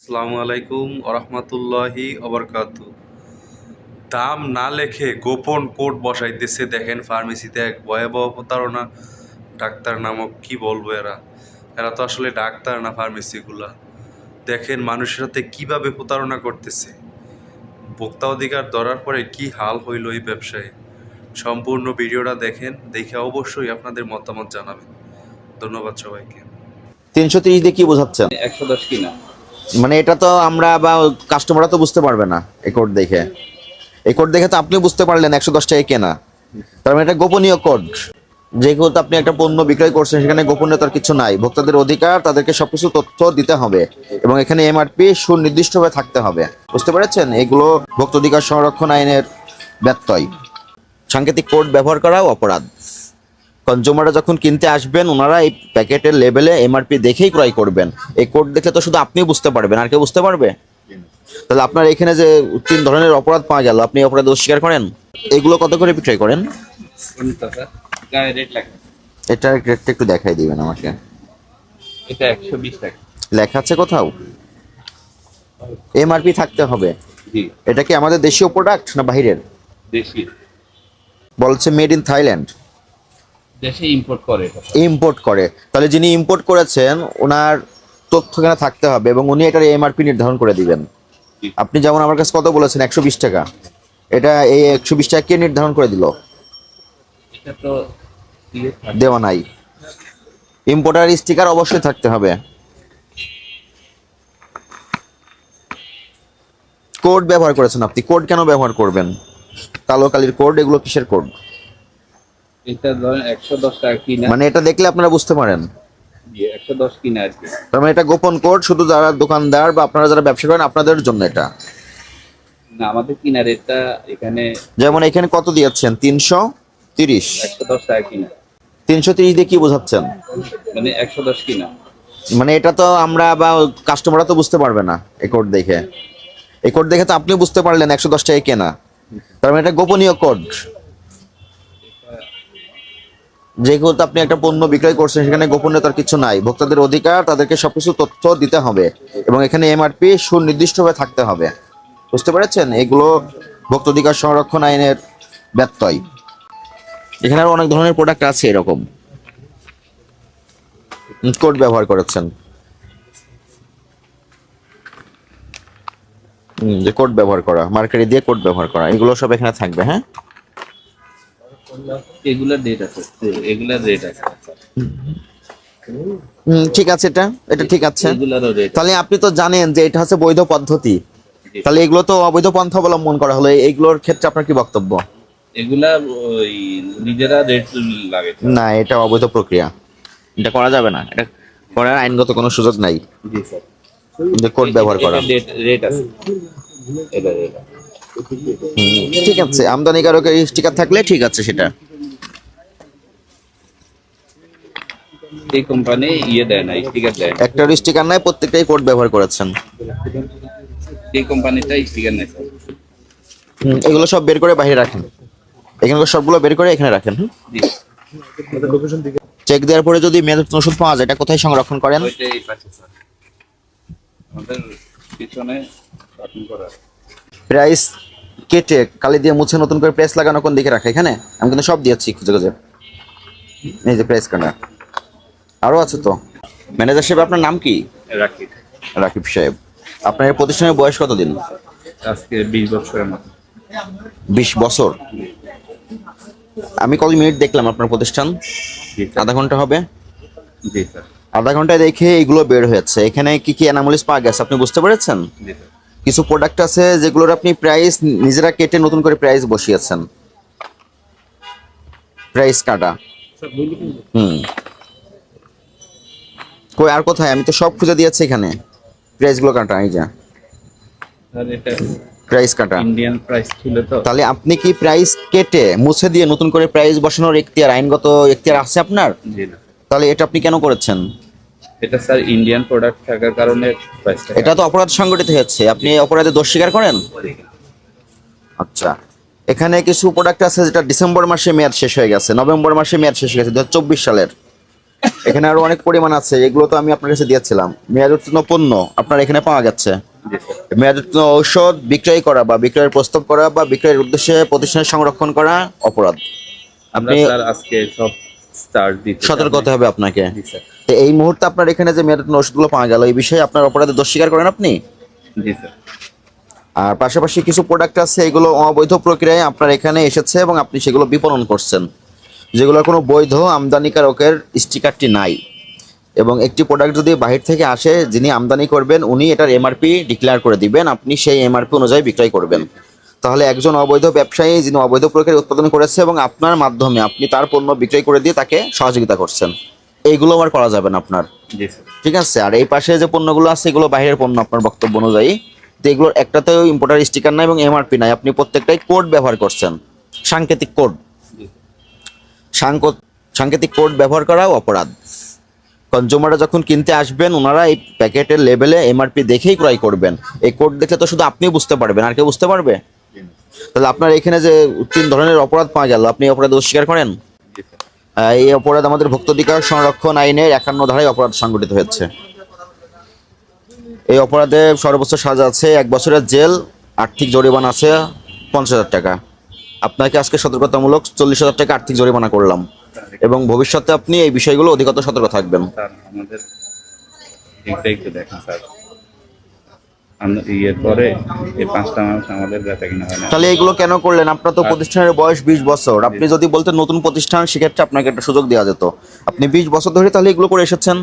আসসালামু আলাইকুম ওরহমতুল্লাহি অবরকাত দাম না লেখে গোপন কোড বসাইতেছে। দেখেন ফার্মেসিতে এক ভয়াবহ প্রতারণা। ডাক্তার নামক কি বলব এরা? এরা তো আসলে ডাক্তার না ফার্মেসিগুলা। দেখেন মানুষের সাথে কীভাবে প্রতারণা করতেছে। ভোক্তা অধিকার ধরার পরে কি হাল হইল এই ব্যবসায়? সম্পূর্ণ ভিডিওটা দেখেন দেখে অবশ্যই আপনাদের মতামত জানাবেন। ধন্যবাদ সবাইকে। তিনশো তিরিশ দিয়ে কি বোঝাচ্ছেন? একশো দশ কিনা? মানে এটা তো আমরা বা কাস্টমাররা তো বুঝতে পারবে না, এই কোড দেখে। এই কোড দেখে তো আপনি বুঝতে পারলেন একশো দশ টাকা কেনা। তার মানে এটা গোপনীয় কোড যেহেতু আপনি একটা পণ্য বিক্রয় করছেন, সেখানে গোপনীয়তার কিছু নাই। ভোক্তাদের অধিকার, তাদেরকে সবকিছু তথ্য দিতে হবে। এবং এখানে এমআরপি সুনির্দিষ্টভাবে থাকতে হবে। বুঝতে পেরেছেন? এগুলো ভোক্তা অধিকার সংরক্ষণ আইনের ব্যত্যয়। সাংকেতিক কোড ব্যবহার করাও অপরাধ। কনজিউমাররা যখন কিনতে আসবেন ওনারা এই প্যাকেটের লেভেলে এমআরপি দেখেই ক্রয় করবেন। এই কোড দেখে তো শুধু আপনি বুঝতে পারবেন। আর কেউ বুঝতে পারবে? তাহলে আপনার এখানে যে তিন ধরনের অপরাধ পাওয়া গেল আপনি অপরাধ অস্বীকার করেন? এগুলো কত করে বিক্রয় করেন? এটার রেটটা একটু দেখাই দিবেন আমাকে। এটা একশো টাকা। লেখা আছে কোথাও? এমআরপি থাকতে হবে। এটা কি আমাদের দেশীয় প্রোডাক্ট না বাইরের দেশি। বলছে মেড ইন থাইল্যান্ড দেশে ইম্পোর্ট করে ইম্পোর্ট করে। তাহলে যিনি ইম্পোর্ট করেছেন ওনার তথ্য এখানে থাকতে হবে এবং উনি এটার এমআরপি নির্ধারণ করে দিবেন। আপনি যেমন আমার কাছে কত বলেছেন একশো বিশ টাকা। এটা এই একশো বিশ টাকা কে নির্ধারণ করে দিল? এটা তো দেওয়া নাই। ইম্পোর্টার স্টিকার অবশ্যই থাকতে হবে। কোড ব্যবহার করেছেন আপনি। কোড কেন ব্যবহার করবেন? কালো কালির কোড এগুলো কিসের কোড এটা ধরেন একশো দশ টাকা কিনা। মানে এটা দেখলে আপনারা বুঝতে পারেন। একশো দশ কিনা আর কি। তার মানে এটা গোপন কোড শুধু যারা দোকানদার বা আপনারা যারা ব্যবসা করেন আপনাদের জন্য এটা। না আমাদের কিনা রেটটা এখানে যেমন এখানে কত দিয়েছেন? তিনশো তিরিশ। একশো দশ টাকা কিনা। তিনশো তিরিশ দিয়ে কি বোঝাচ্ছেন? মানে একশো দশ কিনা। মানে এটা তো আমরা বা কাস্টমাররা তো বুঝতে পারবে না এই কোড দেখে। এই কোড দেখে তো আপনি বুঝতে পারলেন একশো দশ টাকা কেনা। তার মানে এটা গোপনীয় কোড যে কোড আপনি একটা পণ্য বিক্রয় করছেন, সেখানে গোপনীয়তার কিছু নাই। ভোক্তাদের অধিকার, তাদেরকে সবকিছু তথ্য দিতে হবে এবং এখানে এমআরপি সুনির্দিষ্টভাবে থাকতে হবে। বুঝতে পেরেছেন? এগুলো ভোক্তা অধিকার সংরক্ষণ আইনের ব্যত্যয়। এখানে আরও অনেক ধরনের প্রোডাক্ট আছে এরকম। কোড ব্যবহার করেছেন। যে কোড ব্যবহার করা মার্কেটে দিয়ে কোড ব্যবহার করা, এগুলো সব এখানে থাকবে হ্যাঁ? এগুলার রেট আছে। এগুলার রেট আছে। ঠিক আছে এটা। এটা ঠিক আছে। তাহলে আপনি তো জানেন যে এটা হচ্ছে বৈধ পদ্ধতি। তাহলে এগুলো তো অবৈধ পন্থা অবলম্বন করা হলো। এইগুলোর ক্ষেত্রে আপনার কি বক্তব্য? এগুলা নিজেরা রেট লাগে। না এটা অবৈধ প্রক্রিয়া। এটা করা যাবে না। এটা করার আইনগত কোনো সুযোগ নাই। জি স্যার। কোড ব্যবহার করা। রেট আছে। এটা রেট ঠিক আছে আমদানিকারকের স্টিকার থাকলে ঠিক আছে সেটা। এই কোম্পানি ইয়ে দেয় না স্টিকার দেয় একটা স্টিকার নাই প্রত্যেকটাই কোড ব্যবহার করেছেন। এই কোম্পানিটা স্টিকার নেই এগুলো সব বের করে বাইরে রাখেন। এখানে সবগুলো বের করে এখানে রাখেন চেক দেওয়ার পরে যদি মেয়াদ ওষুধ পাওয়া যায় এটা কোথায় সংরক্ষণ করেন? প্রাইস কেটে কালি দিয়ে মুছে নতুন করে প্রেস লাগানো কোন দিকে রাখে? এখানে? আমি কিন্তু সব দিয়েছি খুঁজে খুঁজে। এই যে প্রেস কাটা আরও আছে তো। ম্যানেজার সাহেব আপনার নাম কি? রাখি রাকিব সাহেব। আপনার প্রতিষ্ঠানের বয়স কতদিন? আজকে বিশ বছরের মতো। বিশ বছর। আমি কত মিনিট দেখলাম আপনার প্রতিষ্ঠান। আধা ঘণ্টা হবে? জি স্যার। আধা ঘন্টায় দেখে এগুলো বের হয়েছে। এখানে কি কি অ্যানামলিস পাওয়া গেছে আপনি বুঝতে পেরেছেন? জি স্যার। কিছু প্রোডাক্ট আছে যেগুলোর আপনি প্রাইস নিজেরা কেটে নতুন করে প্রাইস বসিয়েছেন। প্রাইস কাটা। হুম। কই আর কোথায়? আমি তো সব খুঁজে দিয়েছি এখানে। প্রাইসগুলো কাটা এই যা। প্রাইস কাটা। ইন্ডিয়ান প্রাইস ছিল তো। তাহলে আপনি কি প্রাইস কেটে মুছে দিয়ে নতুন করে প্রাইস বসানোর এখতিয়ার আইনগত এখতিয়ার আছে আপনার? জি না। তাহলে এটা আপনি কেন করেছেন? এটা স্যার ইন্ডিয়ান প্রোডাক্ট থাকার কারণে প্রাইসটা এটা তো অপরাধ সংগঠিত হচ্ছে আপনি অপরাধে দোষ স্বীকার করেন? আচ্ছা। এখানে কিছু প্রোডাক্ট আছে যেটা ডিসেম্বর মাসে মেয়াদ শেষ হয়ে গেছে। নভেম্বর মাসে মেয়াদ শেষ হয়ে গেছে দু সালের। এখানে আরও অনেক পরিমাণ আছে এগুলো তো আমি আপনার কাছে দিয়েছিলাম। মেয়াদ উত্তীর্ণ পণ্য আপনার এখানে পাওয়া যাচ্ছে মেয়াদ উত্তীর্ণ ঔষধ বিক্রয় করা বা বিক্রয়ের প্রস্তাব করা বা বিক্রয়ের উদ্দেশ্যে প্রতিষ্ঠানে সংরক্ষণ করা অপরাধ। আপনি- আজকে সব স্টার্ট দিতে সতর্ক হতে হবে আপনাকে। তো এই মুহূর্তে আপনার এখানে যে মেয়াদ ওষুধগুলো পাওয়া গেল এই বিষয়ে আপনার অপরাধে দোষ স্বীকার করেন আপনি? জি স্যার। আর পাশাপাশি কিছু প্রোডাক্ট আছে এগুলো অবৈধ প্রক্রিয়ায় আপনার এখানে এসেছে এবং আপনি সেগুলো বিপণন করছেন। যেগুলোর কোনো বৈধ আমদানিকারকের স্টিকারটি নাই। এবং একটি প্রোডাক্ট যদি বাহির থেকে আসে যিনি আমদানি করবেন উনি এটার এমআরপি ডিক্লেয়ার করে দিবেন আপনি সেই এমআরপি অনুযায়ী বিক্রয় করবেন। তাহলে একজন অবৈধ ব্যবসায়ী যিনি অবৈধ প্রক্রিয়ায় উৎপাদন করেছে এবং আপনার মাধ্যমে আপনি তার পণ্য বিক্রয় করে দিয়ে তাকে সহযোগিতা করছেন এইগুলো আর করা যাবে না আপনার। ঠিক আছে? আর এই পাশে যে পণ্যগুলো আছে এগুলো বাইরের পণ্য আপনার বক্তব্য অনুযায়ী। তো এগুলোর একটাতেও ইম্পোর্টার স্টিকার নাই এবং এমআরপি নাই। আপনি প্রত্যেকটাই কোড ব্যবহার করছেন। সাংকেতিক কোড সাংকেতিক কোড ব্যবহার করাও অপরাধ। কনজিউমাররা যখন কিনতে আসবেন ওনারা এই প্যাকেটের লেভেলে এমআরপি দেখেই ক্রয় করবেন। এই কোড দেখলে তো শুধু আপনি বুঝতে পারবেন। আর কেউ বুঝতে পারবে? তাহলে আপনার এখানে যে তিন ধরনের অপরাধ পাওয়া গেল, আপনি অপরাধ অস্বীকার করেন? এই অপরাধ আমাদের ভোক্তাধিকার সংরক্ষণ আইনের একান্ন ধারায় অপরাধ সংগঠিত হয়েছে। এই অপরাধে সর্বোচ্চ সাজা আছে এক বছরের জেল, আর্থিক জরিমানা আছে পঞ্চাশ হাজার টাকা। আপনাকে আজকে সতর্কতামূলক চল্লিশ হাজার টাকা আর্থিক জরিমানা করলাম। এবং ভবিষ্যতে আপনি এই বিষয়গুলো অধিকতর সতর্ক থাকবেন। আমরা ইয়ের পরে এই পাঁচটা মাস আমাদের বেচা কিনা হয় না। তাহলে এগুলো কেন করলেন? আপনার তো প্রতিষ্ঠানের বয়স বিশ বছর। আপনি যদি বলতেন নতুন প্রতিষ্ঠান সেক্ষেত্রে আপনাকে একটা সুযোগ দেওয়া যেত। আপনি বিশ বছর ধরে তাহলে এগুলো করে এসেছেন?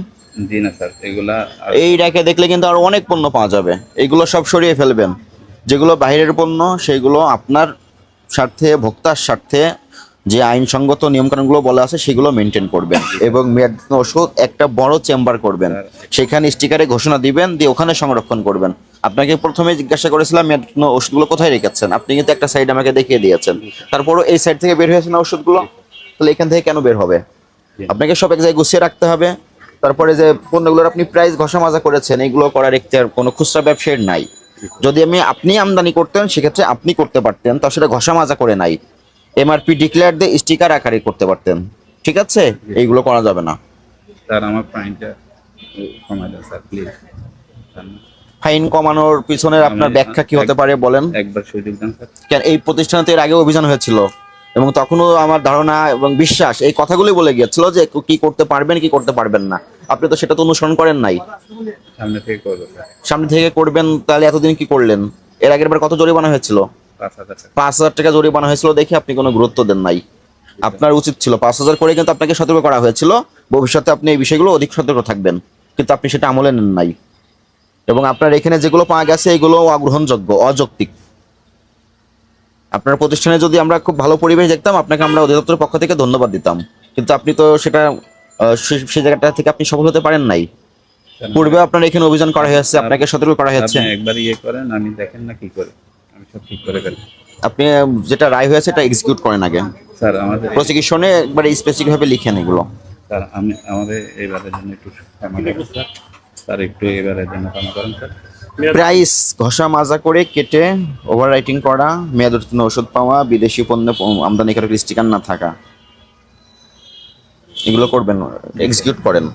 জি না স্যার এগুলা এই র্যাকে দেখলে কিন্তু আরও অনেক পণ্য পাওয়া যাবে। এগুলো সব সরিয়ে ফেলবেন। যেগুলো বাইরের পণ্য সেগুলো আপনার স্বার্থে ভোক্তার স্বার্থে যে আইনসঙ্গত নিয়মকানুনগুলো বলা আছে সেগুলো মেনটেন করবেন এবং মেয়াদ ওষুধ একটা বড় চেম্বার করবেন। সেখানে স্টিকারে ঘোষণা দিবেন দিয়ে ওখানে সংরক্ষণ করবেন। আপনাকে প্রথমে জিজ্ঞাসা করেছিলাম ওষুধগুলো কোথায় রেখেছেন? আপনি কিন্তু একটা সাইড আমাকে দেখিয়ে দিয়েছেন। তারপরও এই সাইড থেকে বের হয়েছে না ওষুধগুলো? তাহলে এখান থেকে কেন বের হবে? আপনাকে সব এক জায়গায় গুছিয়ে রাখতে হবে। তারপরে যে পণ্যগুলোর আপনি প্রাইস ঘষা মাজা করেছেন এগুলো করার এখতিয়ার কোনো খুচরা ব্যবসায়ীর নাই। যদি আমি আপনি আমদানি করতেন সেক্ষেত্রে আপনি করতে পারতেন তা সেটা ঘষা মাজা করে নাই। এমআরপি ডিক্লেয়ার দিয়ে স্টিকার আকারে করতে পারতেন। ঠিক আছে? এইগুলো করা যাবে না। স্যার আমার ফাইনটা কমাই দেন স্যার প্লিজ ফাইন কমানোর পিছনের আপনার ব্যাখ্যা কি হতে পারে বলেন? একবার সুযোগ দেন স্যার কেন এই প্রতিষ্ঠানে তো এর আগে অভিযান হয়েছিল এবং তখনও আমার ধারণা এবং বিশ্বাস এই কথাগুলোই বলে গিয়েছিল যে কি করতে পারবেন কি করতে পারবেন না। আপনি তো সেটা তো অনুসরণ করেন নাই। সামনে থেকে করব স্যার। সামনে থেকে করবেন তাহলে এতদিন কি করলেন? এর আগের বার কত জরিমানা হয়েছিল? পাঁচ হাজার টাকা জরিমানা হয়েছিল দেখে আপনি কোনো গুরুত্ব দেন নাই। আপনার উচিত ছিল। পাঁচ হাজার করে কিন্তু আপনাকে সতর্ক করা হয়েছিল। ভবিষ্যতে আপনি এই বিষয়গুলো অধিক সতর্ক থাকবেন। কিন্তু আপনি সেটা আমলে নেন নাই। এবং আপনার এখানে যেগুলো পাওয়া গেছে এগুলো অগ্রহণযোগ্য অযৌক্তিক। আপনার প্রতিষ্ঠানে যদি আমরা খুব ভালো পরিবেশ দেখতাম আপনাকে আমরা অধিদপ্তরের পক্ষ থেকে ধন্যবাদ দিতাম। কিন্তু আপনি তো সেটা সে- সেই জায়গাটা থেকে আপনি সফল হতে পারেন নাই। পূর্বে আপনার এখানে অভিযান করা হয়েছে আপনাকে সতর্ক করা হয়েছে। একবার ইয়ে করেন আমি দেখেন না কি করে। আমি সব ঠিক করে ফেলি। আপনি যেটা রায় হয়েছে এটা এক্সিকিউট করেন আগে। স্যার আমাদের প্রসিকিউশনে একবার স্পেসিফিক ভাবে লিখেন এগুলো। স্যার আমি আমাদের এইবারের জন্য একটু স্যার একটু এবারে জন্য করেন প্রাইস, ঘষা, মাজা করে কেটে ওভার রাইটিং করা, মেয়াদ উত্তীর্ণ ওষুধ পাওয়া, বিদেশি পণ্য আমদানিকারক স্টিকার না থাকা। এগুলো করবেন এক্সিকিউট করেন।